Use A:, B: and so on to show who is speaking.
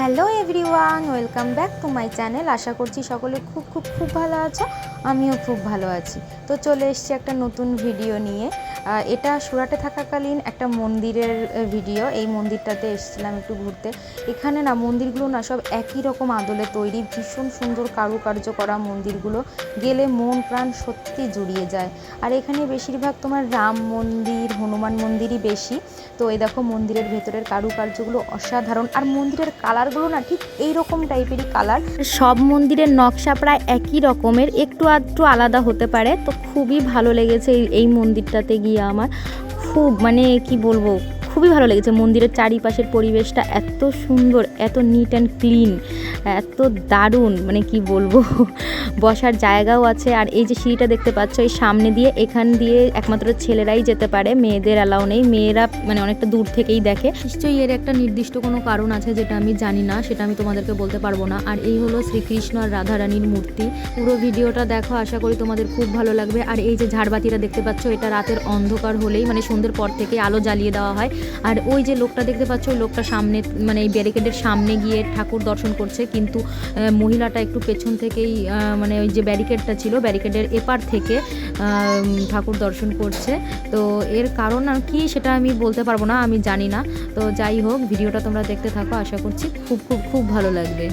A: Hello everyone, welcome back to my channel. আশা করছি সকলে খুব খুব খুব ভালো আছো। আমিও খুব ভালো আছি। তো চলে এসছি একটা নতুন ভিডিও নিয়ে। এটা সুরাটে থাকাকালীন একটা মন্দিরের ভিডিও এই মন্দিরটাতে এসেছিলাম একটু ঘুরতে। এখানে না, মন্দিরগুলো না সব একই রকম আদলে তৈরি। ভীষণ সুন্দর কারুকার্য করা মন্দিরগুলো। গেলে মন প্রাণ সত্যি জুড়িয়ে যায়। আর এখানে বেশিরভাগ তোমার রাম মন্দির, হনুমান মন্দিরই বেশি। তো এই দেখো, মন্দিরের ভেতরের কারুকার্যগুলো অসাধারণ। আর মন্দিরের কালারগুলো না ঠিক এই রকম টাইপেরই কালার। সব মন্দিরের নকশা প্রায় একই রকমের। একটু আধটু আলাদা হতে পারে। তো খুবই ভালো লেগেছে এই- এই মন্দিরটাতে গিয়ে। আমার খুব মানে কি বলব খুবই ভালো লেগেছে। মন্দিরের চারিপাশের পরিবেশটা এত সুন্দর, এত নিট অ্যান্ড ক্লিন এত দারুণ মানে কি বলব, বসার জায়গাও আছে। আর এই যে সিঁড়িটা দেখতে পাচ্ছ, এই সামনে দিয়ে, এখান দিয়ে একমাত্র ছেলেরাই যেতে পারে, মেয়েদের অ্যালাউ নেই। মেয়েরা মানে অনেকটা দূর থেকেই দেখে। নিশ্চয়ই এর একটা নির্দিষ্ট কোনো কারণ আছে যেটা আমি জানি না, সেটা আমি তোমাদেরকে বলতে পারব না। আর এই হলো শ্রীকৃষ্ণ আর রাধারানীর মূর্তি। পুরো ভিডিওটা দেখো, আশা করি তোমাদের খুব ভালো লাগবে। আর এই যে ঝাড়বাতিটা দেখতে পাচ্ছ, এটা রাতের অন্ধকার হলেই মানে সন্ধ্যের পর থেকে আলো জ্বালিয়ে দেওয়া হয়। আর ওই যে লোকটা দেখতে পাচ্ছ, ওই লোকটা সামনে মানে এই ব্যারিকেডের সামনে গিয়ে ঠাকুর দর্শন করছে। কিন্তু মহিলাটা একটু পেছন থেকেই মানে ওই যে ব্যারিকেডটা ছিল ব্যারিকেডের এপার থেকে ঠাকুর দর্শন করছে। তো এর কারণ আর কি সেটা আমি বলতে পারব না, আমি জানি না। তো যাই হোক, ভিডিওটা তোমরা দেখতে থাকো, আশা করছি খুব খুব খুব ভালো লাগবে।